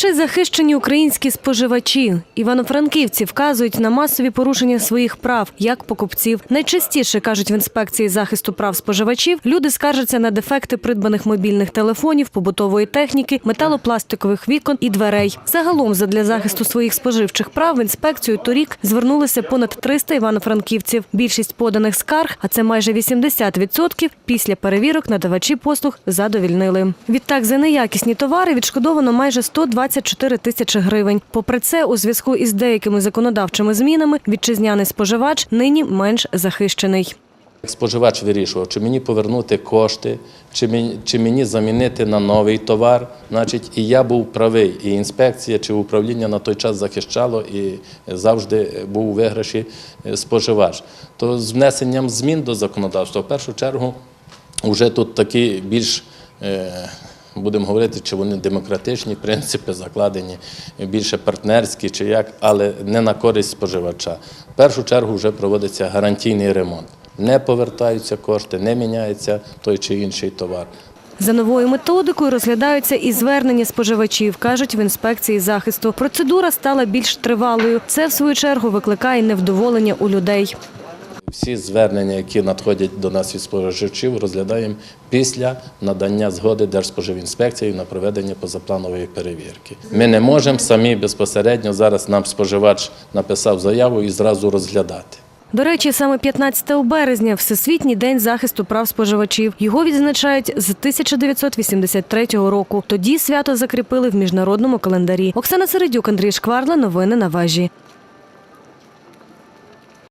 Чи захищені українські споживачі? Івано-франківці вказують на масові порушення своїх прав як покупців. Найчастіше кажуть в інспекції захисту прав споживачів. Люди скаржаться на дефекти придбаних мобільних телефонів, побутової техніки, металопластикових вікон і дверей. Загалом, задля захисту своїх споживчих прав, в інспекцію торік звернулися понад 300 івано-франківців. Більшість поданих скарг, а це майже 80%, після перевірок надавачі послуг задовільнили. Відтак за неякісні товари відшкодовано майже 124 тисячі гривень. Попри це, у зв'язку із деякими законодавчими змінами вітчизняний споживач нині менш захищений. Споживач вирішував, чи мені повернути кошти, чи мені, чи мені замінити на новий товар. Значить, і я був правий, і інспекція чи управління на той час захищало, і завжди був у виграші е, споживач. То з внесенням змін до законодавства, в першу чергу, вже тут такі більш. Будемо говорити, чи вони демократичні принципи закладені, більше партнерські, чи як, але не на користь споживача. В першу чергу вже проводиться гарантійний ремонт. Не повертаються кошти, не міняється той чи інший товар. За новою методикою розглядаються і звернення споживачів, кажуть в інспекції захисту. Процедура стала більш тривалою. Це, в свою чергу, викликає невдоволення у людей. Всі звернення, які надходять до нас від споживачів, розглядаємо після надання згоди Держспоживінспекції на проведення позапланової перевірки. Ми не можемо самі безпосередньо зараз нам споживач написав заяву і зразу розглядати. До речі, саме 15 березня Всесвітній день захисту прав споживачів. Його відзначають з 1983 року. Тоді свято закріпили в міжнародному календарі. Оксана Середюк, Андрій Шкварла. Новини на вежі.